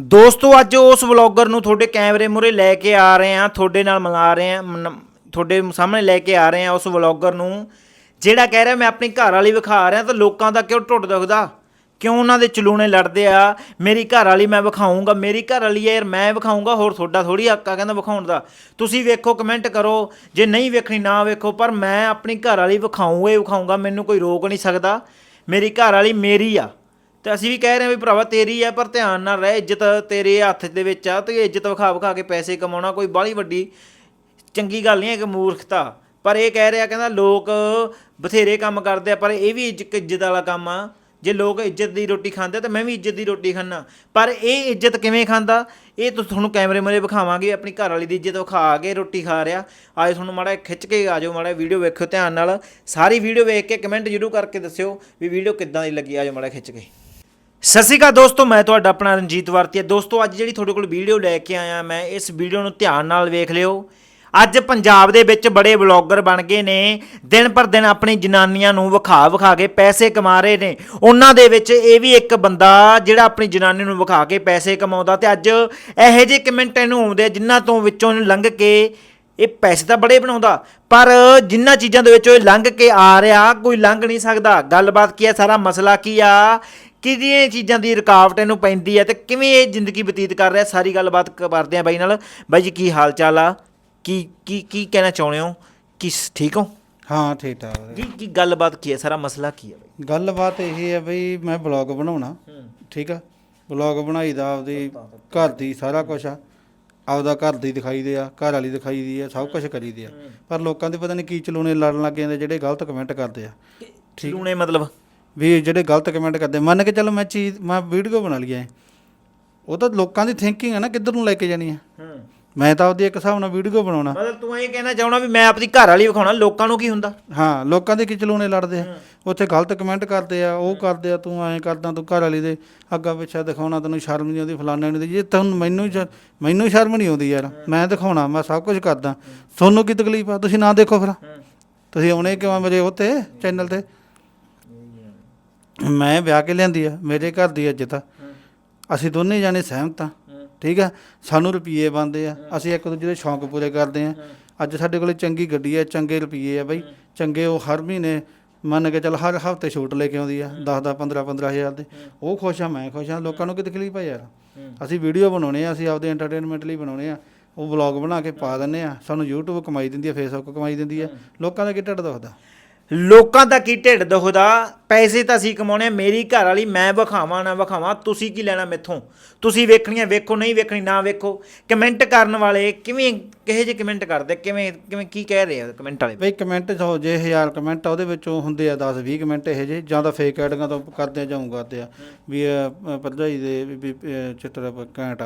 ਦੋਸਤੋ, ਅੱਜ ਉਸ ਵਲੌਗਰ ਨੂੰ ਤੁਹਾਡੇ ਕੈਮਰੇ ਮੂਹਰੇ ਲੈ ਕੇ ਆ ਰਹੇ ਹਾਂ, ਤੁਹਾਡੇ ਨਾਲ ਮਿਲਾ ਰਹੇ ਹਾਂ, ਮਨ- ਤੁਹਾਡੇ ਸਾਹਮਣੇ ਲੈ ਕੇ ਆ ਰਹੇ ਹਾਂ ਉਸ ਵਲੌਗਰ ਨੂੰ। ਜਿਹੜਾ ਕਹਿ ਰਿਹਾ, ਮੈਂ ਆਪਣੀ ਘਰ ਵਾਲੀ ਵਿਖਾ ਰਿਹਾ ਤਾਂ ਲੋਕਾਂ ਦਾ ਕਿਉਂ ਟੁੱਟ ਦੁਖਦਾ? ਕਿਉਂ ਉਹਨਾਂ ਦੇ ਚਲੂਣੇ ਲੜਦੇ ਆ? ਮੇਰੀ ਘਰ ਵਾਲੀ ਮੈਂ ਵਿਖਾਉਂਗਾ ਮੇਰੀ ਘਰ ਵਾਲੀ ਹੈ ਯਾਰ, ਮੈਂ ਵਿਖਾਉਂਗਾ ਹੋਰ ਤੁਹਾਡਾ ਥੋੜੀ ਹੱਕ ਆ ਕਹਿੰਦਾ ਵਿਖਾਉਣ ਦਾ। ਤੁਸੀਂ ਵੇਖੋ ਕਮੈਂਟ ਕਰੋ, ਜੇ ਨਹੀਂ ਵੇਖਣੀ ਨਾ ਵੇਖੋ, ਪਰ ਮੈਂ ਆਪਣੀ ਘਰ ਵਾਲੀ ਵਿਖਾਊਂਗਾ ਹੀ ਵਿਖਾਊਂਗਾ, ਮੈਨੂੰ ਕੋਈ ਰੋਕ ਨਹੀਂ ਸਕਦਾ। ਮੇਰੀ ਘਰ ਵਾਲੀ ਮੇਰੀ ਆ। ਤੇ ਅਸੀਂ ਵੀ ਕਹਿ ਰਹੇ ਹਾਂ ਵੀ ਭਰਾਵਾ ਤੇਰੀ ਆ, ਪਰ ਧਿਆਨ ਨਾਲ ਰਹਿ, ਇੱਜ਼ਤ ਤੇਰੇ ਹੱਥ ਦੇ ਵਿੱਚ ਆ ਤੇ ਇੱਜ਼ਤ ਵਿਖਾ ਵਿਖਾ ਕੇ ਪੈਸੇ ਕਮਾਉਣਾ ਕੋਈ ਬਾਹਲੀ ਵੱਡੀ ਚੰਗੀ ਗੱਲ ਨਹੀਂ ਹੈ ਕਿ ਮੂਰਖਤਾ। ਪਰ ਇਹ ਕਹਿ ਰਿਹਾ, ਕਹਿੰਦਾ ਲੋਕ ਬਥੇਰੇ ਕੰਮ ਕਰਦੇ ਆ, ਪਰ ਇਹ ਵੀ ਇੱਜ਼- ਇੱਜ਼ਤ ਵਾਲਾ ਕੰਮ ਆ। ਜੇ ਲੋਕ ਇੱਜ਼ਤ ਦੀ ਰੋਟੀ ਖਾਂਦੇ ਤਾਂ ਮੈਂ ਵੀ ਇੱਜ਼ਤ ਦੀ ਰੋਟੀ ਖਾਣਾ ਪਰ ਇਹ ਇੱਜ਼ਤ ਕਿਵੇਂ ਖਾਂਦਾ? ਇਹ ਤਾਂ ਤੁਹਾਨੂੰ ਕੈਮਰੇ ਮੂਹਰੇ ਵਿਖਾਵਾਂਗੇ, ਆਪਣੀ ਘਰ ਵਾਲੀ ਦੀ ਇੱਜ਼ਤ ਵਿਖਾ ਕੇ ਰੋਟੀ ਖਾ ਰਿਹਾ। ਆਏ ਤੁਹਾਨੂੰ ਮਾੜਾ ਖਿੱਚ ਕੇ ਆ ਜਾਓ, ਮਾੜਾ ਵੀਡੀਓ ਵੇਖਿਓ ਧਿਆਨ ਨਾਲ। ਸਾਰੀ ਵੀਡੀਓ ਵੇਖ ਕੇ ਕਮੈਂਟ ਜ਼ਰੂਰ ਕਰਕੇ ਦੱਸਿਓ ਵੀ ਵੀਡੀਓ ਕਿੱਦਾਂ ਦੀ ਲੱਗੀ, ਆ ਜਾਓ ਮਾੜਾ ਖਿੱਚ ਕੇ। ਸਤਿ ਸ਼੍ਰੀ ਅਕਾਲ ਦੋਸਤੋ ਮੈਂ ਤੁਹਾਡਾ ਆਪਣਾ ਰਣਜੀਤ ਵਰਤੀਆ। ਦੋਸਤੋ ਅੱਜ ਜਿਹੜੀ ਤੁਹਾਡੇ ਕੋਲ ਵੀਡੀਓ ਲੈ ਕੇ ਆਇਆ ਮੈਂ ਇਸ ਵੀਡੀਓ ਨੂੰ ਧਿਆਨ ਨਾਲ ਵੇਖ ਲਿਓ। ਅੱਜ ਪੰਜਾਬ ਦੇ ਵਿੱਚ ਬੜੇ ਬਲੌਗਰ ਬਣ ਗਏ ਨੇ। ਦਿਨ ਪਰ ਦਿਨ ਆਪਣੀ ਜਨਾਨੀਆਂ ਨੂੰ ਵਿਖਾ ਵਿਖਾ ਕੇ ਪੈਸੇ ਕਮਾ ਰਹੇ ਨੇ। ਉਹਨਾਂ ਦੇ ਵਿੱਚ ਇਹ ਵੀ ਇੱਕ ਬੰਦਾ ਜਿਹੜਾ ਆਪਣੀ ਜਨਾਨੀ ਨੂੰ ਵਿਖਾ ਕੇ ਪੈਸੇ ਕਮਾਉਂਦਾ ਤੇ ਅੱਜ ਇਹੋ ਜਿਹੇ ਕਮੈਂਟ ਇਹਨੂੰ ਆਉਂਦੇ ਆ, ਜਿਨ੍ਹਾਂ ਤੋਂ ਵਿੱਚੋਂ ਲੰਘ ਕੇ ਇਹ ਪੈਸੇ ਤਾਂ ਬੜੇ ਬਣਾਉਂਦਾ ਪਰ ਜਿੰਨਾ ਚੀਜ਼ਾਂ ਦੇ ਵਿੱਚੋਂ ਇਹ ਲੰਘ ਕੇ ਆ ਰਿਹਾ ਕੋਈ ਲੰਘ ਨਹੀਂ ਸਕਦਾ। ਗੱਲਬਾਤ ਕੀ ਹੈ? ਸਾਰਾ ਮਸਲਾ ਕੀ ਆ? ਕਿਹਦੀਆਂ ਚੀਜ਼ਾਂ ਦੀ ਰੁਕਾਵਟ ਇਹਨੂੰ ਪੈਂਦੀ ਹੈ ਤੇ ਕਿਵੇਂ ਇਹ ਜ਼ਿੰਦਗੀ ਬਤੀਤ ਕਰ ਰਿਹਾ? ਸਾਰੀ ਗੱਲਬਾਤ ਕਰਦੇ ਆ ਬਾਈ ਨਾਲ। ਬਾਈ ਜੀ ਕੀ ਹਾਲ ਚਾਲ ਆ? ਕੀ ਕੀ ਕੀ ਕਹਿਣਾ ਚਾਹੁੰਦੇ ਹੋ? ਕੀ ਸ- ਠੀਕ ਹੋ? ਹਾਂ ਠੀਕ ਠਾਕ। ਵੀਰੇ। ਕੀ ਗੱਲਬਾਤ ਕੀ ਹੈ? ਸਾਰਾ ਮਸਲਾ ਕੀ ਹੈ ਬਾਈ? ਗੱਲਬਾਤ ਇਹ ਹੈ ਬਈ ਮੈਂ ਬਲੌਗ ਬਣਾਉਣਾ ਠੀਕ ਆ? ਬਲੌਗ ਬਣਾਈਦਾ ਆਪਦੀ ਘਰ ਦੀ ਸਾਰਾ ਕੁਝ ਆ। ਆਪਦਾ ਘਰ ਦੀ ਦਿਖਾਈ ਦੇ ਆ ਘਰ ਵਾਲੀ ਦਿਖਾਈ ਦੀ ਆ ਸਭ ਕੁਝ ਕਰੀਦੇ ਆ। ਪਰ ਲੋਕਾਂ ਦੇ ਪਤਾ ਨਹੀਂ ਕੀ ਚਲੂਣੇ ਲੜਨ ਲੱਗ ਜਾਂਦੇ ਜਿਹੜੇ ਗਲਤ ਕਮੈਂਟ ਕਰਦੇ ਆ। ਲੂਣੇ ਮਤਲਬ? ਵੀ ਜਿਹੜੇ ਗਲਤ ਕਮੈਂਟ ਕਰਦੇ ਮੰਨ ਕੇ ਚੱਲੋ ਮੈਂ ਚੀਜ਼ ਮੈਂ ਵੀਡੀਓ ਬਣਾ ਲਈ ਐ। ਉਹ ਤਾਂ ਲੋਕਾਂ ਦੀ ਥਿੰਕਿੰਗ ਹੈ ਨਾ ਕਿੱਧਰ ਨੂੰ ਲੈ ਕੇ ਜਾਣੀ ਹੂੰ। ਮੈਂ ਤਾਂ ਆਪਦੀ ਇੱਕ ਹਿਸਾਬ ਨਾਲ ਵੀਡੀਓ ਬਣਾਉਣਾ। ਮਤਲਬ ਤੂੰ ਇਹ ਕਹਿਣਾ ਚਾਹਣਾ ਵੀ ਮੈਂ ਆਪਣੀ ਘਰ ਵਾਲੀ ਵਿਖਾਉਣਾ ਲੋਕਾਂ ਨੂੰ ਕੀ ਹੁੰਦਾ? ਹਾਂ ਲੋਕਾਂ ਦੇ ਕੀ ਚਲੂਣੇ ਲੜਦੇ ਆ। ਉੱਥੇ ਗਲਤ ਕਮੈਂਟ ਕਰਦੇ ਆ ਉਹ ਕਰਦੇ ਆ ਤੂੰ ਐਂ ਕਰਦਾ ਤੂੰ ਘਰ ਵਾਲੀ ਦੇ ਅੱਗਾ ਪਿੱਛਾ ਦਿਖਾਉਣਾ ਤੈਨੂੰ ਸ਼ਰਮ ਨਹੀਂ ਆਉਂਦੀ ਫਲਾਣਾ ਨਹੀਂ ਜੇ ਤੁਹਾਨੂੰ ਮੈਨੂੰ ਮੈਨੂੰ ਸ਼ਰਮ ਨਹੀਂ ਆਉਂਦੀ ਯਾਰ। ਮੈਂ ਦਿਖਾਉਣਾ ਮੈਂ ਸਭ ਕੁਝ ਕਰਦਾ। ਤੁਹਾਨੂੰ ਕੀ ਤਕਲੀਫ ਆ? ਤੁਸੀਂ ਨਾ ਦੇਖੋ ਫਿਰ। ਤੁਸੀਂ ਆਉਣੇ ਕਿਉਂ ਮੇਰੇ ਉੱਤੇ ਚੈਨਲ ਤੇ? ਮੈਂ ਵਿਆਹ ਕੇ ਲਿਆਂਦੀ ਆ ਮੇਰੇ ਘਰ ਦੀ ਇੱਜ਼ਤ ਆ। ਅਸੀਂ ਦੋਨੇ ਜਾਣੇ ਸਹਿਮਤ ਆ ਠੀਕ ਆ? ਸਾਨੂੰ ਰੁਪਈਏ ਬੰਦੇ ਆ ਅਸੀਂ ਇੱਕ ਦੂਜੇ ਦੇ ਸ਼ੌਂਕ ਪੂਰੇ ਕਰਦੇ ਆ। ਅੱਜ ਸਾਡੇ ਕੋਲੇ ਚੰਗੀ ਗੱਡੀ ਆ ਚੰਗੇ ਰੁਪਈਏ ਆ ਬਈ। ਚੰਗੇ ਉਹ ਹਰ ਮਹੀਨੇ ਮੰਨ ਕੇ ਚੱਲ ਹਰ ਹਫ਼ਤੇ ਛੂਟ ਲੈ ਕੇ ਆਉਂਦੀ ਆ 10 10 15 15000 ਦੇ। ਉਹ ਖੁਸ਼ ਆ ਮੈਂ ਖੁਸ਼ ਆ। ਲੋਕਾਂ ਨੂੰ ਕੀ ਤਕਲੀਫ ਆ ਯਾਰ। ਅਸੀਂ ਵੀਡੀਓ ਬਣਾਉਣੇ ਆ ਅਸੀਂ ਆਪਦੇ ਐਂਟਰਟੇਨਮੈਂਟ ਲਈ ਬਣਾਉਣੇ ਆ। ਉਹ ਵਲੌਗ ਬਣਾ ਕੇ ਪਾ ਦਿੰਨੇ ਆ। ਸਾਨੂੰ YouTube ਕਮਾਈ ਦਿੰਦੀ ਆ Facebook ਕਮਾਈ ਦਿੰਦੀ ਆ। ਲੋਕਾਂ ਦਾ ਕੀ ਢਿੱਡ ਦੁਖਦਾ? ਲੋਕਾਂ ਦਾ ਕੀ ਢਿੱਡ ਦੁਖਦਾ? ਪੈਸੇ ਤਾਂ ਅਸੀਂ ਕਮਾਉਣੇ ਮੇਰੀ ਘਰ ਵਾਲੀ ਮੈਂ ਵਿਖਾਵਾਂ ਨਾ ਵਿਖਾਵਾਂ ਤੁਸੀਂ ਕੀ ਲੈਣਾ ਮੈਥੋਂ? ਤੁਸੀਂ ਵੇਖਣੀਆਂ ਵੇਖੋ ਨਹੀਂ ਵੇਖਣੀ ਨਾ ਵੇਖੋ। ਕਮੈਂਟ ਕਰਨ ਵਾਲੇ ਕਿਵੇਂ ਕਿਹੇ ਜਿਹੇ ਕਮੈਂਟ ਕਰਦੇ? ਕਿਵੇਂ ਕਿਵੇਂ ਕੀ ਕਹਿ ਰਹੇ ਆ ਕਮੈਂਟ ਵਾਲੇ? ਬਈ ਕਮੈਂਟ ਹੋ ਜੇ 1000 ਕਮੈਂਟ ਆ ਉਹਦੇ ਵਿੱਚੋਂ ਹੁੰਦੇ ਆ 10 20 ਕਮੈਂਟ ਇਹੋ ਜਿਹੇ ਜਾਂ ਤਾਂ ਫੇਕ ਆਈਡੀਆਂ ਤੋਂ ਕਰਦੇ ਜਾਂ ਕਰਦੇ ਆ। ਵੀ ਭਰਜਾਈ ਦੇ ਵੀ- ਚਿੱਤਰ ਘੈਂਟ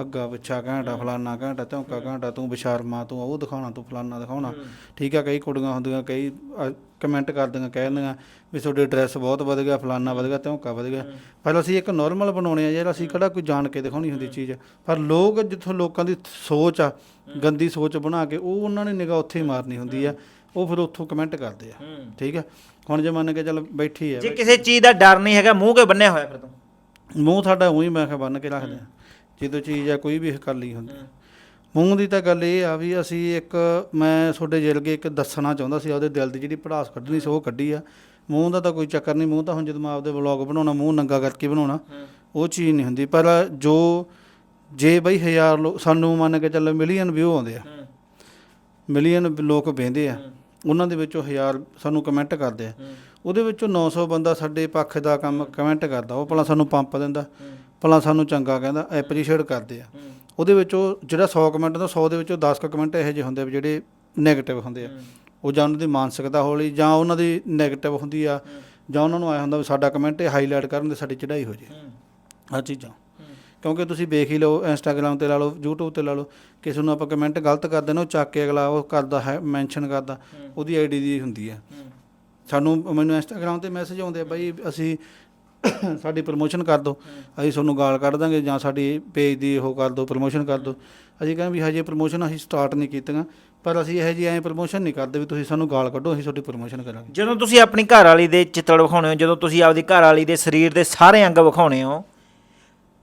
ਅੱਗਾ ਪਿੱਛਾ ਘੈਂਟ ਫਲਾਨਾ ਘੈਂਟ ਧੌਂਕਾ ਘੈਂਟ ਤੂੰ ਬਿਸ਼ਰਮਾ ਤੂੰ ਉਹ ਦਿਖਾਉਣਾ ਤੂੰ ਫਲਾਨਾ ਦਿਖਾਉਣਾ। ਠੀਕ ਆ ਕਈ ਕੁੜੀਆਂ ਹੁੰਦੀਆਂ ਕਈ ਕਮੈਂਟ ਕਰਦੀਆਂ ਕਹਿ ਦਿੰਦੀਆਂ ਵੀ ਤੁਹਾਡੇ ਡਰੈਸ ਬਹੁਤ ਵਧ ਗਿਆ ਫਲਾਨਾ ਵਧ ਗਿਆ ਧੌਂਕਾ ਵਧ ਗਿਆ। ਪਰ ਅਸੀਂ ਇੱਕ ਨਾਰਮਲ ਬਣਾਉਣੇ ਆ ਯਾਰ ਅਸੀਂ ਕਿਹੜਾ ਕੋਈ ਜਾਣ ਕੇ ਦਿਖਾਉਣੀ ਹੁੰਦੀ ਚੀਜ਼। ਪਰ ਲੋਕ ਜਿੱਥੋਂ ਲੋਕਾਂ ਦੀ ਸੋਚ ਆ ਗੰਦੀ ਸੋਚ ਬਣਾ ਕੇ ਉਹ ਉਹਨਾਂ ਨੇ ਨਿਗਾਹ ਉੱਥੇ ਹੀ ਮਾਰਨੀ ਹੁੰਦੀ ਆ। ਉਹ ਫਿਰ ਉੱਥੋਂ ਕਮੈਂਟ ਕਰਦੇ ਆ। ਠੀਕ ਆ? ਹੁਣ ਜੇ ਮੰਨ ਕੇ ਚੱਲ ਬੈਠੀ ਆ ਜੇ ਕਿਸੇ ਚੀਜ਼ ਦਾ ਡਰ ਨਹੀਂ ਹੈਗਾ ਮੂੰਹ ਕੇ ਬੰਨਿਆ ਹੋਇਆ ਫਿਰ ਤੂੰ? ਮੂੰਹ ਸਾਡਾ ਉਹੀ ਮੈਂ ਕਿਹਾ ਬੰਨ ਕੇ ਰੱਖਦੇ ਆ। ਜਦੋਂ ਚੀਜ਼ ਆ ਕੋਈ ਵੀ ਕਰ ਲਈ ਹੁੰਦੀ। ਮੂੰਹ ਦੀ ਤਾਂ ਗੱਲ ਇਹ ਆ ਵੀ ਅਸੀਂ ਇੱਕ ਮੈਂ ਤੁਹਾਡੇ ਜਿਲਗੇ ਇੱਕ ਦੱਸਣਾ ਚਾਹੁੰਦਾ ਸੀ ਉਹਦੇ ਦਿਲ ਦੀ ਜਿਹੜੀ ਪੜਾਸ ਕੱਢਣੀ ਸੀ ਉਹ ਕੱਢੀ ਆ। ਮੂੰਹ ਦਾ ਤਾਂ ਕੋਈ ਚੱਕਰ ਨਹੀਂ ਮੂੰਹ ਤਾਂ ਹੁਣ ਜਦੋਂ ਮੈਂ ਆਪਦੇ ਵਲੌਗ ਬਣਾਉਣਾ ਮੂੰਹ ਨੰਗਾ ਕਰਕੇ ਬਣਾਉਣਾ ਉਹ ਚੀਜ਼ ਨਹੀਂ ਹੁੰਦੀ। ਪਰ ਜੋ ਜੇ ਬਈ ਹਜ਼ਾਰ ਲੋਕ ਸਾਨੂੰ ਮੰਨ ਕੇ ਚੱਲ ਮਿਲੀਅਨ ਵਿਊ ਆਉਂਦੇ ਆ ਮਿਲੀਅਨ ਲੋਕ ਵੇਂਦੇ ਆ ਉਹਨਾਂ ਦੇ ਵਿੱਚੋਂ ਹਜ਼ਾਰ ਸਾਨੂੰ ਕਮੈਂਟ ਕਰਦੇ ਆ। ਉਹਦੇ ਵਿੱਚੋਂ 900 ਬੰਦਾ ਸਾਡੇ ਪੱਖ ਦਾ ਕੰਮ ਕਮੈਂਟ ਕਰਦਾ ਉਹ ਭਲਾ ਸਾਨੂੰ ਪੰਪ ਦਿੰਦਾ। ਭਲਾ ਸਾਨੂੰ ਚੰਗਾ ਕਹਿੰਦਾ ਐਪਰੀਸ਼ੀਏਟ ਕਰਦੇ ਆ। ਉਹਦੇ ਵਿੱਚੋਂ ਜਿਹੜਾ 100 ਕਮੈਂਟ ਦਾ 100 ਦੇ ਵਿੱਚੋਂ 10 ਕੁ ਕਮੈਂਟ ਇਹੋ ਜਿਹੇ ਹੁੰਦੇ ਆ ਜਿਹੜੇ 네ਗੇਟਿਵ ਹੁੰਦੇ ਆ। ਉਹ ਜਾਂ ਉਹਨਾਂ ਦੀ ਮਾਨਸਿਕਤਾ ਹੌਲੀ ਜਾਂ ਉਹਨਾਂ ਦੀ 네ਗੇਟਿਵ ਹੁੰਦੀ ਆ ਜਾਂ ਉਹਨਾਂ ਨੂੰ ਆਇਆ ਹੁੰਦਾ ਵੀ ਸਾਡਾ ਕਮੈਂਟ ਇਹ ਹਾਈਲਾਈਟ ਕਰਨ ਦੇ ਸਾਡੀ ਚੜ੍ਹਾਈ ਹੋ ਜੇ। ਆਹ ਚੀਜ਼ਾਂ। ਕਿਉਂਕਿ ਤੁਸੀਂ ਵੇਖ ਹੀ ਲਓ ਇੰਸਟਾਗ੍ਰam ਤੇ ਲਾ ਲਓ YouTube ਤੇ ਲਾ ਲਓ ਕਿਸੇ ਨੂੰ ਆਪਾਂ ਕਮੈਂਟ ਗਲਤ ਕਰਦੇ ਨੇ ਉਹ ਚੱਕ ਕੇ ਅਗਲਾ ਉਹ ਕਰਦਾ ਹੈ ਮੈਂਸ਼ਨ ਕਰਦਾ ਉਹਦੀ ਆਈਡੀ ਦੀ ਹੁੰਦੀ ਆ। ਸਾਨੂੰ ਮੈਨੂੰ ਇੰਸਟਾਗ੍ਰam ਤੇ ਮੈਸੇਜ ਆਉਂਦੇ ਆ ਬਾਈ ਅਸੀਂ ਸਾਡੀ ਪ੍ਰਮੋਸ਼ਨ ਕਰ ਦਿਓ। ਅਸੀਂ ਤੁਹਾਨੂੰ ਗਾਲ ਕੱਢ ਦਾਂਗੇ ਜਾਂ ਸਾਡੀ ਪੇਜ ਦੀ ਉਹ ਕਰ ਦਿਓ ਪ੍ਰਮੋਸ਼ਨ ਕਰ ਦਿਓ। ਅਸੀਂ ਕਹਿੰਦੇ ਵੀ ਹਜੇ ਪ੍ਰਮੋਸ਼ਨ ਅਸੀਂ ਸਟਾਰਟ ਨਹੀਂ ਕੀਤੀਆਂ, ਪਰ ਅਸੀਂ ਇਹੋ ਜਿਹੀ ਐਂ ਪ੍ਰਮੋਸ਼ਨ ਨਹੀਂ ਕਰਦੇ ਵੀ ਤੁਸੀਂ ਸਾਨੂੰ ਗਾਲ ਕੱਢੋ, ਅਸੀਂ ਤੁਹਾਡੀ ਪ੍ਰਮੋਸ਼ਨ ਕਰਾਂਗੇ। ਜਦੋਂ ਤੁਸੀਂ ਆਪਣੀ ਘਰ ਵਾਲੀ ਦੇ ਚਿੱਤੜ ਵਿਖਾਉਣੇ ਹੋ, ਜਦੋਂ ਤੁਸੀਂ ਆਪਦੀ ਘਰ ਵਾਲੀ ਦੇ ਸਰੀਰ ਦੇ ਸਾਰੇ ਅੰਗ ਵਿਖਾਉਣੇ ਹੋ,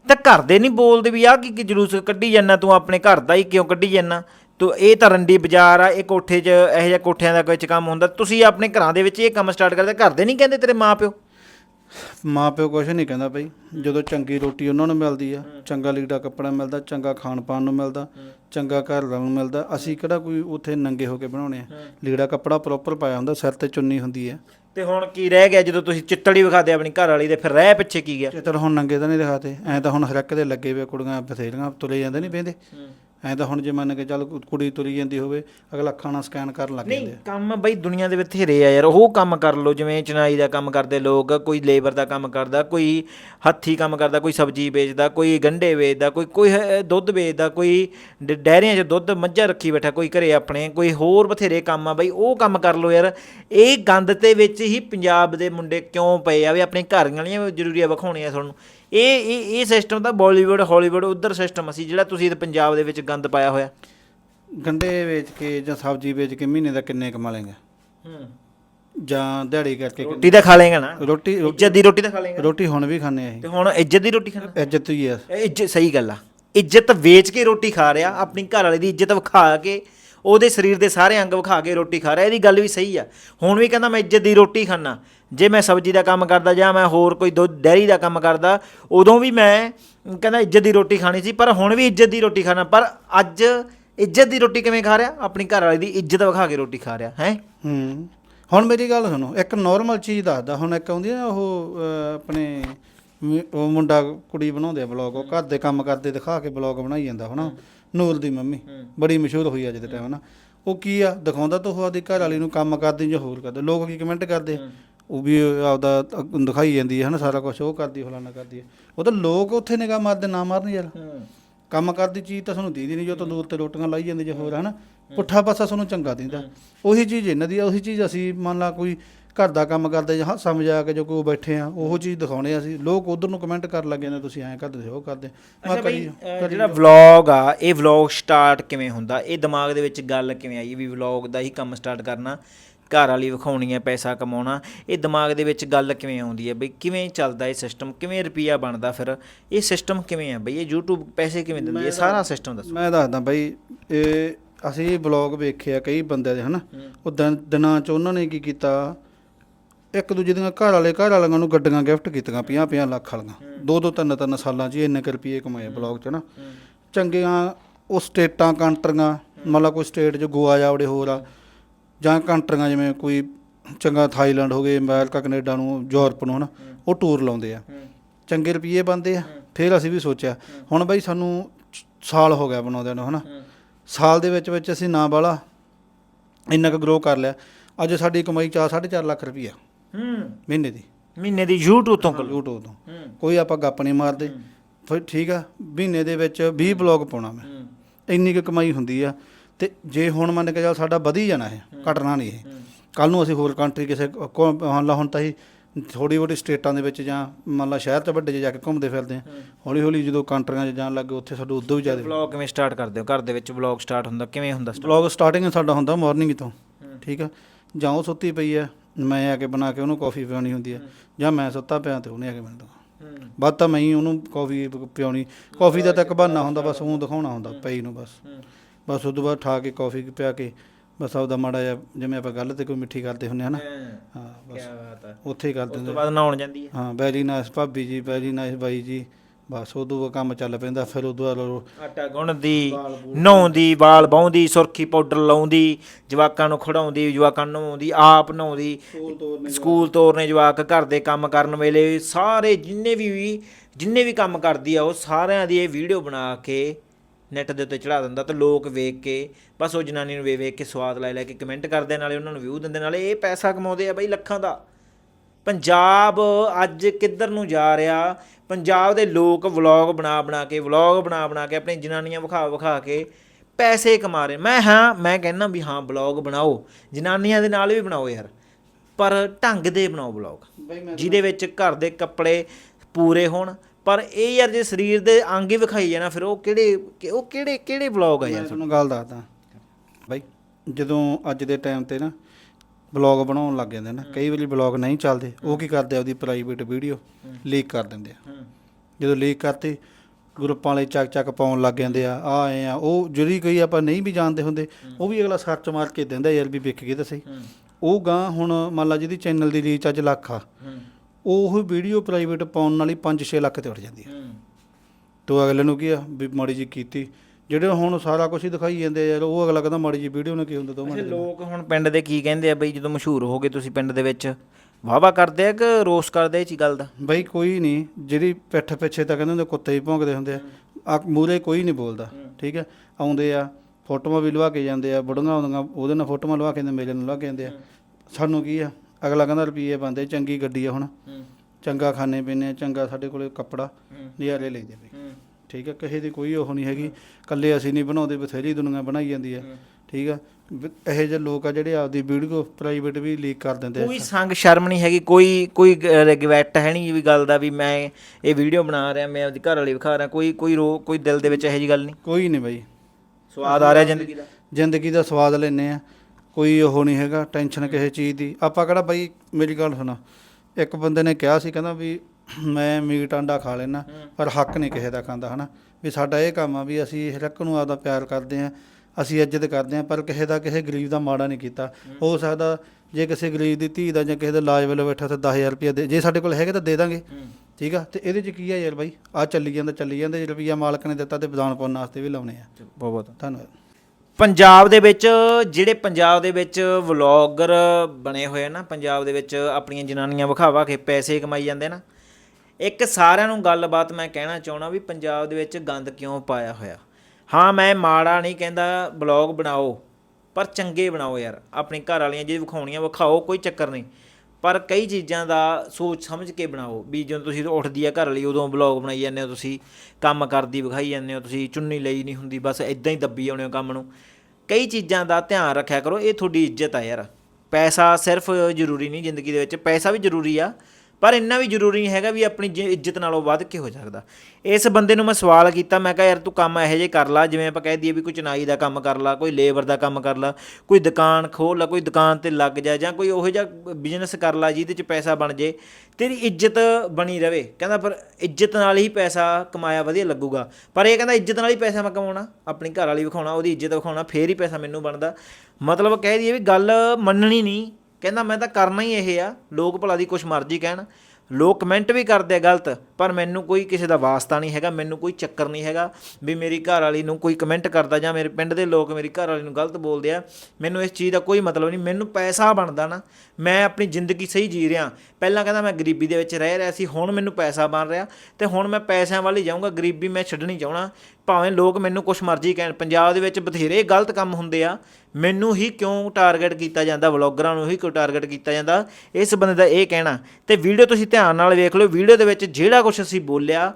ਤਾਂ ਘਰ ਦੇ ਨਹੀਂ ਬੋਲਦੇ ਵੀ ਆਹ ਕੀ ਕੀ ਜਲੂਸ ਕੱਢੀ ਜਾਂਦਾ, ਤੂੰ ਆਪਣੇ ਘਰ ਦਾ ਹੀ ਕਿਉਂ ਕੱਢੀ ਜਾਂਦਾ? ਤੂੰ ਇਹ ਤਾਂ ਰੰਡੀ ਬਾਜ਼ਾਰ ਆ, ਇਹ ਕੋਠੇ 'ਚ, ਇਹੋ ਜਿਹਾ ਕੋਠਿਆਂ ਦਾ ਕੋਈ ਕੰਮ ਹੁੰਦਾ, ਤੁਸੀਂ ਆਪਣੇ ਘਰਾਂ ਦੇ ਵਿੱਚ ਇਹ ਕੰਮ ਸਟਾਰਟ ਕਰਦੇ, ਘਰ ਦੇ ਨਹੀਂ ਕਹਿੰਦੇ ਤੇਰੇ ਮਾਪਿਓ? ਮਾਂ ਪਿਓ ਕੁਛ ਨਹੀਂ ਕਹਿੰਦਾ ਬਈ। ਜਦੋਂ ਚੰਗੀ ਰੋਟੀ ਉਹਨਾਂ ਨੂੰ ਮਿਲਦੀ ਆ ਚੰਗਾ ਲੀੜਾ ਕੱਪੜਾ ਮਿਲਦਾ ਚੰਗਾ ਖਾਣ ਪਾਣ ਨੂੰ ਮਿਲਦਾ ਚੰਗਾ ਘਰ ਦਾ ਨੂੰ ਮਿਲਦਾ। ਅਸੀਂ ਕਿਹੜਾ ਕੋਈ ਉੱਥੇ ਨੰਗੇ ਹੋ ਕੇ ਬਣਾਉਣੇ ਆ? ਲੀੜਾ ਕੱਪੜਾ ਪ੍ਰੋਪਰ ਪਾਇਆ ਹੁੰਦਾ ਸਿਰ ਤੇ ਚੁੰਨੀ ਹੁੰਦੀ ਆ। ਤੇ ਹੁਣ ਕੀ ਰਹਿ ਗਿਆ ਜਦੋਂ ਤੁਸੀਂ ਚਿੱਤੜੀ ਵਿਖਾਦੇ ਆਪਣੀ ਘਰ ਵਾਲੀ ਦੇ ਫਿਰ ਰਹਿ ਪਿੱਛੇ ਕੀ ਗਿਆ? ਚਿੱਤਰ ਹੁਣ ਨੰਗੇ ਤਾਂ ਨਹੀਂ ਦਿਖਾਤੇ ਐ ਤਾਂ ਹੁਣ ਹਰ ਇੱਕ ਦੇ ਲੱਗੇ ਵੇ ਕੁੜੀਆਂ ਬਥੇਰੀਆਂ ਤੁਰੇ ਜਾਂਦੇ ਨਹੀਂ ਬਹਿੰਦੇ ਐ ਤਾਂ ਹੁਣ ਜੇ ਮੰਨ ਕੇ ਚੱਲ ਕੁੜੀ ਤੁਰੀ ਜਾਂਦੀ ਹੋਵੇ ਅਗਲਾ ਖਾਣਾ ਸਕੈਨ ਕਰਨ ਲੱਗ ਜਾਂਦੇ ਨਹੀਂ ਕੰਮ ਬਈ ਦੁਨੀਆ ਦੇ ਵਿੱਚ ਥੇਰੇ ਆ ਯਾਰ ਉਹ ਕੰਮ ਕਰ ਲੋ ਜਿਵੇਂ ਚਨਾਈ ਦਾ ਕੰਮ ਕਰਦੇ ਲੋਕ ਕੋਈ ਲੇਬਰ ਦਾ ਕੰਮ ਕਰਦਾ ਕੋਈ ਹੱਥੀ ਕੰਮ ਕਰਦਾ ਕੋਈ ਸਬਜ਼ੀ ਵੇਚਦਾ ਕੋਈ ਗੰਢੇ ਵੇਚਦਾ ਕੋਈ ਕੋਈ ਦੁੱਧ ਵੇਚਦਾ ਕੋਈ ਡੈਰੀਆਂ 'ਚ ਦੁੱਧ ਮੱਝਾਂ ਰੱਖੀ ਬੈਠਾ ਕੋਈ ਘਰੇ ਆਪਣੇ ਕੋਈ ਹੋਰ ਬਥੇਰੇ ਕੰਮ ਆ ਬਈ ਉਹ ਕੰਮ ਕਰ ਲੋ ਯਾਰ। ਇਹ ਗੰਦ ਤੇ ਵਿੱਚ ਹੀ ਪੰਜਾਬ ਦੇ ਮੁੰਡੇ ਕਿਉਂ ਪਏ ਆ? ਵੀ ਆਪਣੇ ਘਰ ਵਾਲੀਆਂ ਜ਼ਰੂਰੀਆਂ ਵਿਖਾਉਣੀਆਂ ਤੁਹਾਨੂੰ। ਇਹ ਇਹ ਇਹ ਸਿਸਟਮ ਤਾਂ ਬਾਲੀਵੁੱਡ ਹਾਲੀਵੁੱਡ ਉਧਰ ਸਿਸਟਮ ਅਸੀਂ ਜਿਹੜਾ ਤੁਸੀਂ ਤੇ ਪੰਜਾਬ ਦੇ ਵਿੱਚ ਗੰਦ ਪਾਇਆ ਹੋਇਆ। ਗੰਡੇ ਵੇਚ ਕੇ ਜਾਂ ਸਬਜ਼ੀ ਵੇਚ ਕੇ ਮਹੀਨੇ ਦਾ ਕਿੰਨੇ ਕਮਾ ਲੇਗਾ ਹੂੰ। ਜਾਂ ਦਿਹਾੜੀ ਕਰਕੇ ਰੋਟੀ ਤਾਂ ਖਾ ਲੇਗਾ ਨਾ। ਰੋਟੀ ਇੱਜ਼ਤ ਦੀ ਰੋਟੀ ਤਾਂ ਖਾ ਲੇਗਾ ਰੋਟੀ ਹੁਣ ਵੀ ਖਾਂਦੇ ਆ ਤੇ ਹੁਣ ਇੱਜ਼ਤ ਦੀ ਰੋਟੀ ਖਾਣਾ ਇੱਜ਼ਤ ਹੀ ਆ। ਇਹ ਇੱਜ਼ਤ ਸਹੀ ਗੱਲ ਆ। ਇੱਜ਼ਤ ਵੇਚ ਕੇ ਰੋਟੀ ਖਾ ਰਿਹਾ ਆਪਣੀ ਘਰ ਵਾਲੇ ਦੀ ਇੱਜ਼ਤ ਵਿਖਾ ਕੇ ਉਹਦੇ ਸਰੀਰ ਦੇ ਸਾਰੇ ਅੰਗ ਵਿਖਾ ਕੇ ਰੋਟੀ ਖਾ ਰਿਹਾ ਇਹਦੀ ਗੱਲ ਵੀ ਸਹੀ ਆ। ਹੁਣ ਵੀ ਕਹਿੰਦਾ ਮੈਂ ਇੱਜ਼ਤ ਦੀ ਰੋਟੀ ਖਾਣਾ ਜੇ ਮੈਂ ਸਬਜ਼ੀ ਦਾ ਕੰਮ ਕਰਦਾ ਜਾਂ ਮੈਂ ਹੋਰ ਕੋਈ ਦੁੱਧ ਡੈਰੀ ਦਾ ਕੰਮ ਕਰਦਾ ਉਦੋਂ ਵੀ ਮੈਂ ਕਹਿੰਦਾ ਇੱਜ਼ਤ ਦੀ ਰੋਟੀ ਖਾਣੀ ਸੀ ਪਰ ਹੁਣ ਵੀ ਇੱਜ਼ਤ ਦੀ ਰੋਟੀ ਖਾਣਾ ਪਰ ਅੱਜ ਇੱਜ਼ਤ ਦੀ ਰੋਟੀ ਕਿਵੇਂ ਖਾ ਰਿਹਾ? ਆਪਣੀ ਘਰ ਵਾਲੇ ਦੀ ਇੱਜ਼ਤ ਵਿਖਾ ਕੇ ਰੋਟੀ ਖਾ ਰਿਹਾ ਹੈ? ਹੂੰ। ਹੁਣ ਮੇਰੀ ਗੱਲ ਸੁਣੋ ਇੱਕ ਨਾਰਮਲ ਚੀਜ਼ ਦੱਸਦਾ ਹੁਣ ਇੱਕ ਆਉਂਦੀ ਆ ਨਾ ਉਹ ਆਪਣੇ ਉਹ ਮੁੰਡਾ ਕੁੜੀ ਬਣਾਉਂਦੇ ਆ ਬਲੌਗ ਉਹ ਘਰ ਦੇ ਕੰਮ ਕਰਦੇ ਦਿਖਾ ਕੇ ਬਲੌਗ ਬਣਾਈ ਜਾਂਦਾ ਹਨਾ? ਨੂਰ ਦੀ ਮੰਮੀ ਬੜੀ ਮਸ਼ਹੂਰ ਹੋਈ ਅੱਜ ਦੇ ਟਾਈਮ ਨਾ ਉਹ ਕੀ ਆ ਦਿਖਾਉਂਦਾ ਤਾਂ ਉਹ ਆਪਦੀ ਘਰ ਵਾਲੀ ਨੂੰ ਕੰਮ ਕਰਦੀ ਜਾਂ ਹੋਰ ਕਰਦਾ ਲੋਕ ਕੀ ਕਮੈਂਟ ਕਰਦੇ? ਉਹ ਵੀ ਆਪਦਾ ਦਿਖਾਈ ਜਾਂਦੀ ਹੈ ਹਨਾ ਸਾਰਾ ਕੁਝ ਉਹ ਕਰਦੀ ਫਲਾਣਾ ਕਰਦੀ ਹੈ। ਉਹ ਤਾਂ ਲੋਕ ਉੱਥੇ ਨਿਗਾਹ ਮਾਰਦੇ ਨਾ ਮਾਰਨ ਯਾਰ। ਕੰਮ ਕਰਦੀ ਚੀਜ਼ ਤਾਂ ਤੁਹਾਨੂੰ ਦੀਦੀ ਨਹੀਂ ਜੋ ਤੰਦੂਰ ਤੇ ਰੋਟੀਆਂ ਲਾਈ ਜਾਂਦੇ ਜੇ ਹੋਰ ਹਨਾ। ਪੁੱਠਾ ਪਾਸਾ ਤੁਹਾਨੂੰ ਚੰਗਾ ਦਿੰਦਾ। ਉਹੀ ਚੀਜ਼ ਇਹਨਾਂ ਦੀ ਆ ਉਹੀ ਚੀਜ਼ ਅਸੀਂ ਮੰਨ ਲਾ ਕੋਈ ਘਰ ਦਾ ਕੰਮ ਕਰਦੇ ਜਾਂ ਹਾਸਾ ਮਜ਼ਾਕ ਜੋ ਕੋਈ ਬੈਠੇ ਆ ਉਹ ਚੀਜ਼ ਦਿਖਾਉਣੇ ਆ ਅਸੀਂ। ਲੋਕ ਉਧਰ ਨੂੰ ਕਮੈਂਟ ਕਰਨ ਲੱਗ ਜਾਂਦੇ ਤੁਸੀਂ ਐਂ ਕਰਦੇ ਉਹ ਕਰਦੇ। ਮੈਂ ਅੱਛਾ ਬਈ ਕਰੀ ਅਹ ਜਿਹੜਾ ਵਲੌਗ ਆ ਇਹ ਵਲੌਗ ਸਟਾਰਟ ਕਿਵੇਂ ਹੁੰਦਾ? ਇਹ ਦਿਮਾਗ ਦੇ ਵਿੱਚ ਗੱਲ ਕਿਵੇਂ ਆਈ ਵੀ ਵਲੌਗ ਦਾ ਹੀ ਕੰਮ ਸਟਾਰਟ ਕਰਨਾ? ਘਰ ਵਾਲੀ ਵਿਖਾਉਣੀ ਹੈ ਪੈਸਾ ਕਮਾਉਣਾ ਇਹ ਦਿਮਾਗ ਦੇ ਵਿੱਚ ਗੱਲ ਕਿਵੇਂ ਆਉਂਦੀ ਹੈ? ਬਈ ਕਿਵੇਂ ਚੱਲਦਾ ਇਹ ਸਿਸਟਮ ਕਿਵੇਂ ਰੁਪਈਆ ਬਣਦਾ ਫਿਰ? ਇਹ ਸਿਸਟਮ ਕਿਵੇਂ ਆ ਬਈ? ਇਹ YouTube ਪੈਸੇ ਕਿਵੇਂ ਦਿੰਦੀ ਹੈ? ਇਹ ਸਾਰਾ ਸਿਸਟਮ ਦੱਸੋ। ਮੈਂ ਦੱਸਦਾ ਬਾਈ ਇਹ ਅਸੀਂ ਬਲੌਗ ਵੇਖਿਆ ਕਈ ਬੰਦਿਆਂ ਦੇ ਹਨਾ? ਉਹ ਦਿਨ- ਦਿਨਾਂ ਚ ਉਹਨਾਂ ਨੇ ਕੀ ਕੀਤਾ? ਇੱਕ ਦੂਜੇ ਦੀਆਂ ਘਰ ਵਾਲੇ ਘਰ ਵਾਲਿਆਂ ਨੂੰ ਗੱਡੀਆਂ ਗਿਫਟ ਕੀਤੀਆਂ 50 50 ਲੱਖ ਵਾਲੀਆਂ। ਦੋ ਦੋ ਤਿੰਨ ਤਿੰਨ ਸਾਲਾਂ 'ਚ ਹੀ ਇੰਨੇ ਕੁ ਰੁਪਏ ਕਮਾਏ ਬਲੌਗ 'ਚ ਨਾ ਚੰਗੀਆਂ ਉਹ ਸਟੇਟਾਂ ਕੰਟਰੀਆਂ ਮੰਨ ਲਾ ਕੋਈ ਸਟੇਟ 'ਚ ਗੋਆ ਜਾਵੜੇ ਹੋਰ ਆ ਜਾਂ ਕੰਟਰੀਆਂ ਜਿਵੇਂ ਕੋਈ ਚੰਗਾ ਥਾਈਲੈਂਡ ਹੋ ਗਏ ਅਮਰੀਕਾ ਕੈਨੇਡਾ ਨੂੰ ਯੂਰਪ ਨੂੰ ਹਨਾ ਉਹ ਟੂਰ ਲਾਉਂਦੇ ਆ। ਚੰਗੇ ਰੁਪਏ ਬੰਦੇ ਆ। ਫਿਰ ਅਸੀਂ ਵੀ ਸੋਚਿਆ ਹੁਣ ਬਈ ਸਾਨੂੰ ਸਾਲ ਹੋ ਗਿਆ ਬਣਾਉਂਦਿਆਂ ਨੂੰ ਹਨਾ। ਸਾਲ ਦੇ ਵਿੱਚ ਵਿੱਚ ਅਸੀਂ ਨਾ ਬਾਲਾ ਇੰਨਾ ਕੁ ਗਰੋ ਕਰ ਲਿਆ। ਅੱਜ ਸਾਡੀ ਕਮਾਈ 4 4.5 ਲੱਖ ਰੁਪਈਆ। ਹੂੰ। ਮਹੀਨੇ ਦੀ। ਮਹੀਨੇ ਦੀ YouTube ਤੋਂ YouTube ਤੋਂ। ਕੋਈ ਆਪਾਂ ਗੱਪ ਨਹੀਂ ਮਾਰਦੇ। ਫਿਰ ਠੀਕ ਆ ਮਹੀਨੇ ਦੇ ਵਿੱਚ 20 ਬਲੌਗ ਪਾਉਣਾ ਮੈਂ। ਇੰਨੀ ਕੁ ਕਮਾਈ ਹੁੰਦੀ ਆ। ਤੇ ਜੇ ਹੁਣ ਮੰਨ ਕੇ ਚੱਲ ਸਾਡਾ ਵਧੀ ਜਾਣਾ ਇਹ ਘਟਣਾ ਨਹੀਂ ਇਹ। ਕੱਲ ਨੂੰ ਅਸੀਂ ਹੋਰ ਕੰਟਰੀ ਕਿਸੇ ਮੰਨ ਲਾ ਹੁਣ ਤਾਂ ਹੀ ਥੋੜੀ ਬਹੁਤੀ ਸਟੇਟਾਂ ਦੇ ਵਿੱਚ ਜਾਂ ਮੰਨ ਲਾ ਸ਼ਹਿਰ 'ਚ ਵੱਡੇ 'ਚ ਜਾ ਕੇ ਘੁੰਮਦੇ ਫਿਰਦੇ ਆ। ਹੌਲੀ ਹੌਲੀ ਜਦੋਂ ਕੰਟਰੀਆਂ 'ਚ ਜਾਣ ਲੱਗੇ ਉੱਥੇ ਸਾਡੇ ਉਦੋਂ ਵੀ ਜ਼ਿਆਦਾ ਵਲੌਗ ਕਿਵੇਂ ਸਟਾਰਟ ਕਰਦੇ ਹੋ? ਘਰ ਦੇ ਵਿੱਚ ਵਲੌਗ ਸਟਾਰਟ ਹੁੰਦਾ ਕਿਵੇਂ ਹੁੰਦਾ? ਵਲੌਗ ਸਟਾਰਟਿੰਗ ਸਾਡਾ ਹੁੰਦਾ ਮਾਰਨਿੰਗ ਤੋਂ ਠੀਕ ਆ? ਜਾਂ ਉਹ ਸੁੱਤੀ ਪਈ ਆ ਮੈਂ ਆ ਕੇ ਬਣਾ ਕੇ ਉਹਨੂੰ ਕਾਫੀ ਪਿਆਉਣੀ ਹੁੰਦੀ ਆ ਜਾਂ ਮੈਂ ਸੁੱਤਾ ਪਿਆ ਤੇ ਉਹਨੇ ਆ ਕੇ ਮੈਨੂੰ ਹੂੰ। ਬਾਅਦ ਤਾਂ ਮੈਂ ਹੀ ਉਹਨੂੰ ਕਾਫੀ ਪਿਆਉਣੀ ਕਾਫੀ ਦਾ ਤਾਂ ਇੱਕ ਬਹਾਨਾ ਹੁੰਦਾ ਬਸ ਉਹ ਦਿਖਾਉਣਾ ਹੁੰਦਾ ਪਈ ਨੂੰ ਬਸ। ਬਸ ਉਸ ਤੋਂ ਬਾਅਦ ਠਾ ਕੇ ਕਾਫੀ ਪਿਆ ਕੇ ਬਸ ਆਪਦਾ ਮਾੜਾ ਜਿਹਾ ਜਿਵੇਂ ਆਪਾਂ ਗੱਲ ਤੇ ਕੋਈ ਮਿੱਠੀ ਕਰਦੇ ਹੁੰਦੇ ਹਨਾ। ਹਾਂ ਕੀ ਬਸ ਬਾਤ ਹੈ ਉੱਥੇ ਹੀ ਕਰ ਉਸ ਤੋਂ ਦਿੰਦੇ ਬਾਅਦ ਨਹਾਉਣ ਜਾਂਦੀ ਹੈ ਹਾਂ ਵੈਰੀ ਨਾਈਸ ਭਾਬੀ ਜੀ ਵੈਰੀ ਨਾਈਸ ਬਾਈ ਜੀ ਬਸ ਉਦੋਂ ਬਾਅਦ ਕੰਮ ਚੱਲ ਪੈਂਦਾ ਫਿਰ ਉਦੋਂ ਬਾਅਦ ਆਟਾ ਗੁੰਨਦੀ ਨਹਾਉਂਦੀ ਵਾਲ ਬਾਉਂਦੀ ਸੁਰਖੀ ਪਾਊਡਰ ਲਾਉਂਦੀ ਜਵਾਕਾਂ ਨੂੰ ਖੜਾਉਂਦੀ ਜਵਾਕਾਂ ਨੂੰ ਨਹਾਉਂਦੀ ਆਪ ਨਹਾਉਂਦੀ। ਸਕੂਲ ਤੋਰਨੇ ਜਵਾਕ ਘਰ ਦੇ ਕੰਮ ਕਰਨ ਵੇਲੇ ਸਾਰੇ ਜਿੰਨੇ ਵੀ ਜਿੰਨੇ ਵੀ ਕੰਮ ਕਰਦੀ ਆ ਉਹ ਸਾਰਿਆਂ ਦੀ ਇਹ ਵੀਡੀਓ ਬਣਾ ਕੇ ਨੈਟ ਦੇ ਉੱਤੇ ਚੜਾ ਦਿੰਦਾ ਤੇ ਲੋਕ ਵੇਖ ਕੇ ਬਸ ਉਹ ਜਨਾਨੀ ਨੂੰ ਵੇਖ ਵੇਖ ਕੇ ਸਵਾਦ ਲੈ ਲੈ ਕੇ ਕਮੈਂਟ ਕਰਦੇ ਨਾਲੇ ਉਹਨਾਂ ਨੂੰ ਵਿਊ ਦਿੰਦੇ ਨਾਲੇ ਇਹ ਪੈਸਾ ਕਮਾਉਂਦੇ ਆ ਬਈ ਲੱਖਾਂ ਦਾ। ਪੰਜਾਬ ਅੱਜ ਕਿੱਧਰ ਨੂੰ ਜਾ ਰਿਹਾ? ਪੰਜਾਬ ਦੇ ਲੋਕ ਵਲੌਗ ਬਣਾ ਬਣਾ ਕੇ ਵਲੌਗ ਬਣਾ ਬਣਾ ਕੇ ਆਪਣੀ ਜਨਾਨੀਆਂ ਵਿਖਾ ਵਿਖਾ ਕੇ ਪੈਸੇ ਕਮਾ ਰਹੇ। ਮੈਂ ਹਾਂ ਮੈਂ ਕਹਿੰਦਾ ਵੀ ਹਾਂ ਵਲੌਗ ਬਣਾਓ। ਜਨਾਨੀਆਂ ਦੇ ਨਾਲ ਵੀ ਬਣਾਓ ਯਾਰ। ਪਰ ਢੰਗ ਦੇ ਬਣਾਓ ਵਲੌਗ। ਜਿਹਦੇ ਵਿੱਚ ਘਰ ਦੇ ਕੱਪੜੇ ਪੂਰੇ ਹੋਣ ਪਰ ਇਹ ਯਾਰ ਜੇ ਸਰੀਰ ਦੇ ਅੰਗ ਹੀ ਵਿਖਾਈ ਜਾਣਾ ਫਿਰ ਉਹ ਕਿਹੜੇ ਕਿ- ਉਹ ਕਿਹੜੇ ਕਿਹੜੇ ਵਲੌਗ ਆ ਮੈਂ ਯਾਰ ਤੁਹਾਨੂੰ ਗੱਲ ਦੱਸਦਾ। ਬਾਈ ਜਦੋਂ ਅੱਜ ਦੇ ਟਾਈਮ ਤੇ ਨਾ ਬਲੌਗ ਬਣਾਉਣ ਲੱਗ ਜਾਂਦੇ ਨਾ ਕਈ ਵਾਰੀ ਬਲੌਗ ਨਹੀਂ ਚੱਲਦੇ। ਉਹ ਕੀ ਕਰਦੇ ਆ ਉਹਦੀ ਪ੍ਰਾਈਵੇਟ ਵੀਡੀਓ ਲੀਕ ਕਰ ਦਿੰਦੇ ਆ। ਜਦੋਂ ਲੀਕ ਕਰਤੇ ਗਰੁੱਪਾਂ ਵਾਲੇ ਚੱਕ ਚੱਕ ਪਾਉਣ ਲੱਗ ਜਾਂਦੇ ਆ ਆ ਆਏ ਆ ਉਹ ਜਿਹੜੀ ਕੋਈ ਆਪਾਂ ਨਹੀਂ ਵੀ ਜਾਣਦੇ ਹੁੰਦੇ ਉਹ ਵੀ ਅਗਲਾ ਸਰਚ ਮਾਰ ਕੇ ਦਿੰਦਾ ਯਾਰ ਵੀ ਵੇਖ ਕੇ ਤਾਂ ਸਹੀ ਉਹ ਗਾਂ ਹੁਣ ਮੰਨ ਲਾ ਜਿਹਦੀ ਚੈਨਲ ਦੀ ਰੀਚ ਅੱਜ ਲੱਖ ਆ। ਉਹ ਵੀਡੀਓ ਪ੍ਰਾਈਵੇਟ ਪਾਉਣ ਨਾਲ ਹੀ 5-6 ਲੱਖ ਤੇ ਉੱਠ ਜਾਂਦੀ ਆ। ਤੋ ਅਗਲੇ ਨੂੰ ਕੀ ਆ ਵੀ ਮਾੜੀ ਜੀ ਕੀਤੀ। ਜਿਹੜੇ ਹੁਣ ਸਾਰਾ ਕੁਝ ਹੀ ਦਿਖਾਈ ਜਾਂਦੇ ਆ ਯਾਰ ਉਹ ਅਗਲਾ ਕਹਿੰਦਾ ਮਾੜੀ ਜੀ ਵੀਡੀਓ ਨਾਲ ਕੀ ਹੁੰਦਾ ਦੋ ਮਿੰਟ ਲੋਕ ਹੁਣ ਪਿੰਡ ਦੇ ਕੀ ਕਹਿੰਦੇ ਆ ਬਈ ਜਦੋਂ ਮਸ਼ਹੂਰ ਹੋ ਗਏ ਤੁਸੀਂ ਪਿੰਡ ਦੇ ਵਿੱਚ ਵਾਵਾ ਕਰਦੇ ਆ ਕਿ ਰੋਸ ਕਰਦੇ ਇਹ ਚੀ ਗੱਲ ਦਾ? ਬਈ ਕੋਈ ਨਹੀਂ ਜਿਹੜੀ ਪਿੱਠ ਪਿੱਛੇ ਤਾਂ ਕਹਿੰਦੇ ਹੁੰਦੇ ਕੁੱਤੇ ਹੀ ਭੌਂਕਦੇ ਹੁੰਦੇ ਆ। ਆ ਮੂਰੇ ਕੋਈ ਨਹੀਂ ਬੋਲਦਾ ਠੀਕ ਹੈ ਆਉਂਦੇ ਆ ਫੋਟੋਆਂ ਵੀ ਲਵਾ ਕੇ ਜਾਂਦੇ ਆ ਬੁੜੀਆਂ ਆਉਂਦੀਆਂ ਉਹਦੇ ਨਾਲ ਫੋਟੋਆਂ ਲਵਾ ਕੇ ਜਾਂਦੇ ਮੇਲੇ ਨਾਲ ਲਵਾ ਕੇ ਜਾਂਦੇ ਆ। ਸਾਨੂੰ ਕੀ ਆ ਅਗਲਾ ਕਹਿੰਦਾ ਰੁਪਈਏ ਬੰਦੇ ਚੰਗੀ ਗੱਡੀ ਆ ਹੁਣ। ਚੰਗਾ ਖਾਣੇ ਪੀਣੇ ਆ ਚੰਗਾ ਸਾਡੇ ਕੋਲੇ ਕੱਪੜਾ ਨਜ਼ਾਰੇ ਲਈਦੇ ਬਈ ਠੀਕ ਹੈ ਕਿਸੇ ਦੀ ਕੋਈ ਉਹ ਨਹੀਂ ਹੈਗੀ। ਕੱਲੇ ਅਸੀਂ ਨਹੀਂ ਬਣਾਉਂਦੇ ਬਥੇਰੀ ਦੁਨੀਆ ਬਣਾਈ ਜਾਂਦੀ ਹੈ। ਠੀਕ ਆ ਇਹੋ ਜਿਹੇ ਲੋਕ ਆ ਜਿਹੜੇ ਆਪਦੀ ਵੀਡੀਓ ਪ੍ਰਾਈਵੇਟ ਵੀ ਲੀਕ ਕਰ ਦਿੰਦੇ ਆ। ਕੋਈ ਸੰਗ ਸ਼ਰਮ ਨਹੀਂ ਹੈਗੀ ਕੋਈ ਕੋਈ ਰਿਗਵੈਟ ਹੈ ਨਹੀਂ ਵੀ ਗੱਲ ਦਾ ਵੀ ਮੈਂ ਇਹ ਵੀਡੀਓ ਬਣਾ ਰਿਹਾ ਮੈਂ ਆਪਦੀ ਘਰ ਵਾਲੀ ਵਿਖਾ ਰਿਹਾ ਕੋਈ ਕੋਈ ਰੋ ਕੋਈ ਦਿਲ ਦੇ ਵਿੱਚ ਇਹੋ ਜੀ ਗੱਲ ਨਹੀਂ। ਕੋਈ ਨਹੀਂ ਬਈ। ਸਵਾਦ ਆ ਰਿਹਾ ਜ਼ਿੰਦਗੀ ਦਾ। ਜ਼ਿੰਦਗੀ ਦਾ ਸਵਾਦ ਲੈਨੇ ਆ। ਕੋਈ ਉਹ ਨਹੀਂ ਹੈਗਾ ਟੈਨਸ਼ਨ ਕਿਸੇ ਚੀਜ਼ ਦੀ। ਆਪਾਂ ਕਿਹੜਾ ਬਈ ਮੇਰੀ ਗੱਲ ਸੁਣਾ। ਇੱਕ ਬੰਦੇ ਨੇ ਕਿਹਾ ਸੀ ਕਹਿੰਦਾ ਵੀ ਮੈਂ ਮੀਟ ਆਂਡਾ ਖਾ ਲੈਣਾ ਪਰ ਹੱਕ ਨਹੀਂ ਕਿਸੇ ਦਾ ਖਾਂਦਾ ਹਨਾ। ਵੀ ਸਾਡਾ ਇਹ ਕੰਮ ਆ ਵੀ ਅਸੀਂ ਹਰ ਇੱਕ ਨੂੰ ਆਪਦਾ ਪਿਆਰ ਕਰਦੇ ਆ ਅਸੀਂ ਇੱਜ਼ਤ ਕਰਦੇ ਆ ਪਰ ਕਿਸੇ ਦਾ ਕਿਸੇ ਗਰੀਬ ਦਾ ਮਾੜਾ ਨਹੀਂ ਕੀਤਾ। ਹੋ ਸਕਦਾ ਜੇ ਕਿਸੇ ਗਰੀਬ ਦੀ ਧੀ ਦਾ ਜਾਂ ਕਿਸੇ ਦਾ ਇਲਾਜ ਵੇਲੇ ਬੈਠਾ ਤੇ 10000 ਰੁਪਏ ਦੇ ਜੇ ਸਾਡੇ ਕੋਲ ਹੈਗੇ ਤਾਂ ਦੇ ਦਾਂਗੇ। ਠੀਕ ਆ? ਤੇ ਇਹਦੇ ਚ ਕੀ ਆ ਯਾਰ ਬਾਈ? ਆ ਚੱਲੀ ਜਾਂਦਾ ਚੱਲੀ ਜਾਂਦਾ ਜੇ ਰੁਪਈਆ ਮਾਲਕ ਨੇ ਦਿੱਤਾ ਤੇ ਵਿਧਾਨ ਪਾਉਣ ਵਾਸਤੇ ਵੀ ਲਾਉਣੇ ਆ। ਬਹੁਤ ਬਹੁਤ ਧੰਨਵਾਦ। ਪੰਜਾਬ ਦੇ ਵਿੱਚ, ਜਿਹੜੇ ਪੰਜਾਬ ਦੇ ਵਿੱਚ ਵਲੌਗਰ ਬਣੇ ਹੋਏ ਆ ਨਾ, ਪੰਜਾਬ ਦੇ ਵਿੱਚ ਆਪਣੀਆਂ ਜਨਾਨੀਆਂ ਵਿਖਾਵਾ ਕੇ ਪੈਸੇ ਕਮਾਈ ਜਾਂਦੇ ਨਾ, ਇੱਕ ਸਾਰਿਆਂ ਨੂੰ ਗੱਲਬਾਤ ਮੈਂ ਕਹਿਣਾ ਚਾਹਣਾ ਵੀ ਪੰਜਾਬ ਦੇ ਵਿੱਚ ਗੰਦ ਕਿਉਂ ਪਾਇਆ ਹੋਇਆ? ਹਾਂ, ਮੈਂ ਮਾੜਾ ਨਹੀਂ ਕਹਿੰਦਾ ਵਲੌਗ ਬਣਾਓ, ਪਰ ਚੰਗੇ ਬਣਾਓ ਯਾਰ, ਆਪਣੇ ਘਰ ਵਾਲੀਆਂ ਜੇ ਵਿਖਾਉਣੀਆਂ, ਵਿਖਾਓ, ਕੋਈ ਚੱਕਰ ਨਹੀਂ। ਪਰ ਕਈ ਚੀਜ਼ਾਂ ਦਾ ਸੋਚ ਸਮਝ ਕੇ ਬਣਾਓ ਵੀ ਜਦੋਂ ਤੁਸੀਂ ਉੱਠਦੀ ਆ ਘਰ ਲਈ ਉਦੋਂ ਵਲੌਗ ਬਣਾਈ ਜਾਂਦੇ ਹੋ ਤੁਸੀਂ, ਕੰਮ ਕਰਦੀ ਵਿਖਾਈ ਜਾਂਦੇ ਹੋ ਤੁਸੀਂ, ਚੁੰਨੀ ਲਈ ਨਹੀਂ ਹੁੰਦੀ, ਬਸ ਇਦਾਂ ਹੀ ਦੱਬੀ ਆਉਣੇ ਹੋ ਕੰਮ ਨੂੰ। ਕਈ ਚੀਜ਼ਾਂ ਦਾ ਧਿਆਨ ਰੱਖਿਆ ਕਰੋ, ਇਹ ਤੁਹਾਡੀ ਇੱਜ਼ਤ ਆ ਯਾਰ। ਪੈਸਾ ਸਿਰਫ ਜ਼ਰੂਰੀ ਨਹੀਂ ਜ਼ਿੰਦਗੀ ਦੇ ਵਿੱਚ, ਪੈਸਾ ਵੀ ਜ਼ਰੂਰੀ ਆ ਪਰ ਇੰਨਾ ਵੀ ਜ਼ਰੂਰੀ ਨਹੀਂ ਹੈਗਾ ਵੀ ਆਪਣੀ ਜੇ ਇੱਜ਼ਤ ਨਾਲੋਂ ਵੱਧ ਕੇ ਹੋ ਸਕਦਾ। ਇਸ ਬੰਦੇ ਨੂੰ ਮੈਂ ਸਵਾਲ ਕੀਤਾ, ਮੈਂ ਕਿਹਾ, ਯਾਰ ਤੂੰ ਕੰਮ ਇਹੋ ਜਿਹੇ ਕਰ ਲਾ, ਜਿਵੇਂ ਆਪਾਂ ਕਹਿ ਦਈਏ ਵੀ ਕੋਈ ਚਨਾਈ ਦਾ ਕੰਮ ਕਰ ਲਾ, ਕੋਈ ਲੇਬਰ ਦਾ ਕੰਮ ਕਰ ਲਾ, ਕੋਈ ਦੁਕਾਨ ਖੋਲ ਲਾ, ਕੋਈ ਦੁਕਾਨ ਤੇ ਲੱਗ ਜਾ ਜਾਂ ਕੋਈ ਉਹੋ ਜਿਹਾ ਬਿਜ਼ਨਸ ਕਰ ਲਾ ਜਿਹਦੇ ਚ ਪੈਸਾ ਬਣ ਜੇ, ਤੇਰੀ ਇੱਜ਼ਤ ਬਣੀ ਰਵੇ। ਕਹਿੰਦਾ, ਪਰ ਇੱਜ਼ਤ ਨਾਲ ਹੀ ਪੈਸਾ ਕਮਾਇਆ ਵਧੀਆ ਲੱਗੂਗਾ। ਪਰ ਇਹ ਕਹਿੰਦਾ, ਇੱਜ਼ਤ ਨਾਲ ਹੀ ਪੈਸਾ ਮੈਂ ਕਮਾਉਣਾ, ਆਪਣੀ ਘਰ ਵਾਲੀ ਵਿਖਾਉਣਾ, ਉਹਦੀ ਇੱਜ਼ਤ ਵਿਖਾਉਣਾ, ਫੇਰ ਹੀ ਪੈਸਾ ਮੈਨੂੰ ਬਣਦਾ। ਮਤਲਬ ਕਹਿ ਦਈਏ ਵੀ ਗੱਲ ਮੰਨਣੀ ਨਹੀਂ ਕਹਿੰਦਾ ਮੈਂ ਤਾਂ ਕਰਨਾ ਹੀ ਇਹ ਆ, ਲੋਕ ਭਲਾ ਦੀ ਕੁਛ ਮਰਜ਼ੀ ਕਹਿਣ। ਲੋਕ ਕਮੈਂਟ ਵੀ ਕਰਦੇ ਆ ਗਲਤ। ਪਰ ਮੈਨੂੰ ਕੋਈ ਕਿਸੇ ਦਾ ਵਾਸਤਾ ਨਹੀਂ ਹੈਗਾ, ਮੈਨੂੰ ਕੋਈ ਚੱਕਰ ਨਹੀਂ ਹੈਗਾ ਵੀ ਮੇਰੀ ਘਰ ਵਾਲੀ ਨੂੰ ਕੋਈ ਕਮੈਂਟ ਕਰਦਾ ਜਾਂ ਮੇਰੇ ਪਿੰਡ ਦੇ ਲੋਕ ਮੇਰੀ ਘਰ ਵਾਲੀ ਨੂੰ ਗਲਤ ਬੋਲਦੇ ਆ। ਮੈਨੂੰ ਇਸ ਚੀਜ਼ ਦਾ ਕੋਈ ਮਤਲਬ ਨਹੀਂ, ਮੈਨੂੰ ਪੈਸਾ ਬਣਦਾ ਨਾ। ਮੈਂ ਆਪਣੀ ਜ਼ਿੰਦਗੀ ਸਹੀ ਜੀ ਰਿਹਾ। ਪਹਿਲਾਂ ਕਹਿੰਦਾ ਮੈਂ ਗਰੀਬੀ ਦੇ ਵਿੱਚ ਰਹਿ ਰਿਹਾ ਸੀ, ਹੁਣ ਮੈਨੂੰ ਪੈਸਾ ਬਣ ਰਿਹਾ ਤੇ ਹੁਣ ਮੈਂ ਪੈਸਿਆਂ ਵੱਲ ਹੀ ਜਾਊਂਗਾ, ਗਰੀਬੀ ਮੈਂ ਛੱਡਣੀ ਚਾਹਣਾ ਭਾਵੇਂ ਲੋਕ ਮੈਨੂੰ ਕੁਛ ਮਰਜ਼ੀ ਕਹਿਣ, ਪੰਜਾਬ ਦੇ ਵਿੱਚ ਬਥੇਰੇ ਗਲਤ ਕੰਮ ਹੁੰਦੇ ਆ। ਮੈਨੂੰ ਹੀ ਕਿਉਂ ਟਾਰਗੇਟ ਕੀਤਾ ਜਾਂਦਾ ਵਲੌਗਰਾਂ ਨੂੰ ਹੀ ਕਿਉਂ ਟਾਰਗੇਟ ਕੀਤਾ ਜਾਂਦਾ? ਇਸ ਬੰਦੇ ਦਾ ਇਹ ਕਹਿਣਾ। ਤੇ ਵੀਡੀਓ ਤੁਸੀਂ ਧਿਆਨ ਨਾਲ ਵੇਖ ਲਓ ਵੀਡੀਓ ਦੇ ਵਿੱਚ ਜਿਹੜਾ ਕੁਝ ਅਸੀਂ ਬੋਲਿਆ,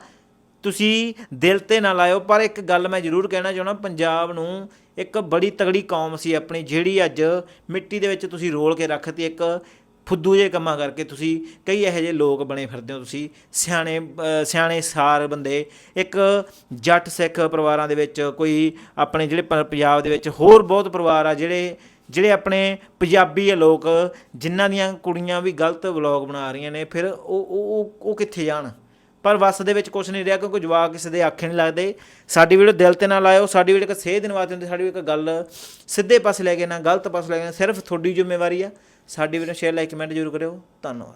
ਤੁਸੀਂ ਦਿਲ ਤੇ ਨਾ ਲਾਇਓ, ਪਰ ਇੱਕ ਗੱਲ ਮੈਂ ਜ਼ਰੂਰ ਕਹਿਣਾ ਚਾਹੁੰਦਾ, ਪੰਜਾਬ ਨੂੰ ਇੱਕ ਬੜੀ ਤਗੜੀ ਕੌਮ ਸੀ ਆਪਣੀ, ਜਿਹੜੀ ਅੱਜ ਮਿੱਟੀ ਦੇ ਵਿੱਚ ਤੁਸੀਂ ਰੋਲ ਕੇ ਰੱਖਤੀ, ਇੱਕ ਫੁੱਦੂ ਜੇ ਕੰਮਾਂ ਕਰਕੇ ਤੁਸੀਂ ਕਈ ਇਹੋ ਜਿਹੇ ਲੋਕ ਬਣੇ ਫਿਰਦੇ ਹੋ ਤੁਸੀਂ, ਸਿਆਣੇ ਸਿਆਣੇ ਸਾਰ ਬੰਦੇ, ਇੱਕ ਜੱਟ ਸਿੱਖ ਪਰਿਵਾਰਾਂ ਦੇ ਵਿੱਚ, ਕੋਈ ਆਪਣੇ ਜਿਹੜੇ ਪੰਜਾਬ ਦੇ ਵਿੱਚ ਹੋਰ ਬਹੁਤ ਪਰਿਵਾਰ ਆ, ਜਿਹੜੇ ਜਿਹੜੇ ਆਪਣੇ ਪੰਜਾਬੀ ਆ ਲੋਕ, ਜਿਨ੍ਹਾਂ ਦੀਆਂ ਕੁੜੀਆਂ ਵੀ ਗਲਤ ਵਲੌਗ ਬਣਾ ਰਹੀਆਂ ਨੇ, ਫਿਰ ਉਹ, ਉਹ- ਉਹ ਕਿੱਥੇ ਜਾਣ? ਪਰ ਵਸ ਦੇ ਵਿੱਚ ਕੁਝ ਨਹੀਂ ਰਿਹਾ ਕਿਉਂਕਿ ਜਵਾਕ ਕਿਸੇ ਦੇ ਆਖੇ ਨਹੀਂ ਲੱਗਦੇ। ਸਾਡੀ ਵੀਡੀਓ ਦਿਲ ਤੇ ਨਾ ਲਾਇਓ, ਸਾਡੀ ਵੀਡੀਓ ਇੱਕ ਸੇਧ ਦਿਨਵਾਦ ਹੁੰਦੀ, ਸਾਡੀ ਇੱਕ ਗੱਲ ਸਿੱਧੇ ਪਾਸੇ ਲੈ ਕੇ ਨਾ, ਗਲਤ ਪਾਸੇ ਲੈ ਕੇ ਸਿਰਫ ਤੁਹਾਡੀ ਜ਼ਿੰਮੇਵਾਰੀ ਆ। ਸਾਡੀ ਵੀਡੀਓ ਸ਼ੇਅਰ, ਲਾਈਕ, ਕਮੈਂਟ ਜ਼ਰੂਰ ਕਰਿਓ। ਧੰਨਵਾਦ।